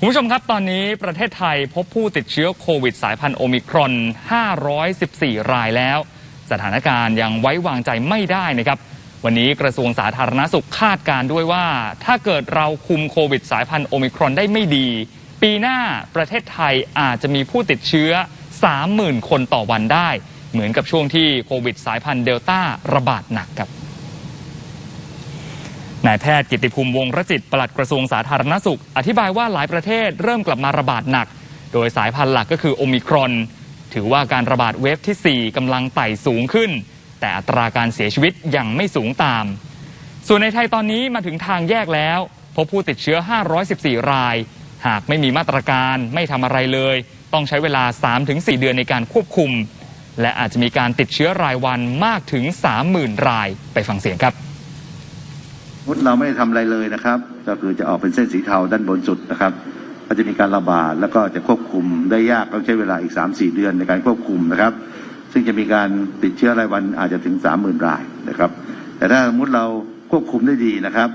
คุณผู้ชมครับ ตอนนี้ประเทศไทยพบผู้ติดเชื้อโควิดสายพันธุ์โอมิครอน 514 รายแล้ว สถานการณ์ยังไว้วางใจไม่ได้นะครับ วันนี้กระทรวงสาธารณสุขคาดการ์ด้วยว่า ถ้าเกิดเราคุมโควิดสายพันธุ์โอมิครอนได้ไม่ดี ปีหน้าประเทศไทยอาจจะมีผู้ติดเชื้อ 30,000 คนต่อวันได้ เหมือนกับช่วงที่โควิดสายพันธุ์เดลต้าระบาดหนักครับ นายแพทย์กิติภูมิวงรจิตปลัดกระทรวงสาธารณสุข อธิบายว่าหลายประเทศเริ่มกลับมาระบาดหนัก โดยสายพันธุ์หลักก็คือโอมิครอน ถือว่าการระบาดเวฟที่ 4กำลังไต่สูงขึ้น แต่อัตราการเสียชีวิตยังไม่สูงตาม ส่วนในไทยตอนนี้มาถึงทางแยกแล้ว พบผู้ติดเชื้อ 514 ราย หากไม่มีมาตรการไม่ทำอะไรเลย ต้องใช้เวลา 3-4 เดือนในการควบคุม และอาจจะมีการติดเชื้อรายวันมากถึง 30,000 ราย ไปฟังเสียงครับ มุดเราไม่ได้ทำอะไรเลยนะครับ ก็คือจะออกเป็นเส้นสีเทาด้านบนสุดนะครับ ก็จะมีการระบาดแล้วก็จะควบคุมได้ยากต้องใช้เวลาอีก 3-4 เดือนในการควบคุมนะครับ ซึ่งจะมีการติดเชื้อรายวันอาจจะถึง 30,000 รายนะครับ แต่ถ้าสมมติเราควบคุมได้ดีนะครับ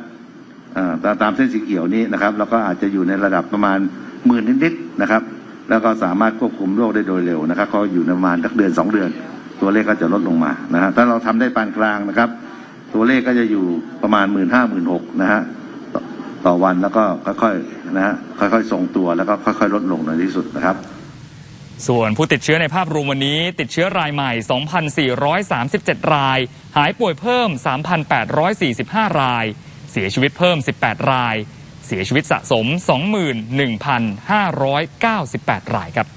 ตามตามเส้นสีเขียวนี้นะครับเราก็อาจจะอยู่ในระดับประมาณหมื่นนิดๆนะครับ แล้วก็สามารถควบคุมโรคได้โดยเร็วนะครับ ก็อยู่ในประมาณสักเดือนสองเดือน ตัวเลขก็จะลดลงมานะฮะถ้าเราทำได้ปานกลางนะครับ ตัวเลขก็จะอยู่ประมาณหมื่นห้าหมื่นหกนะฮะต่อวันแล้วก็ค่อยๆนะฮะค่อยๆทรงตัวแล้วก็ค่อยๆ ลดลงในที่สุดนะครับ ส่วนผู้ติดเชื้อในภาพรวมวันนี้ ติดเชื้อรายใหม่ 2,437 ราย หายป่วยเพิ่ม 3,845 ราย เสียชีวิตเพิ่ม 18 ราย เสียชีวิตสะสม 21,598 รายครับ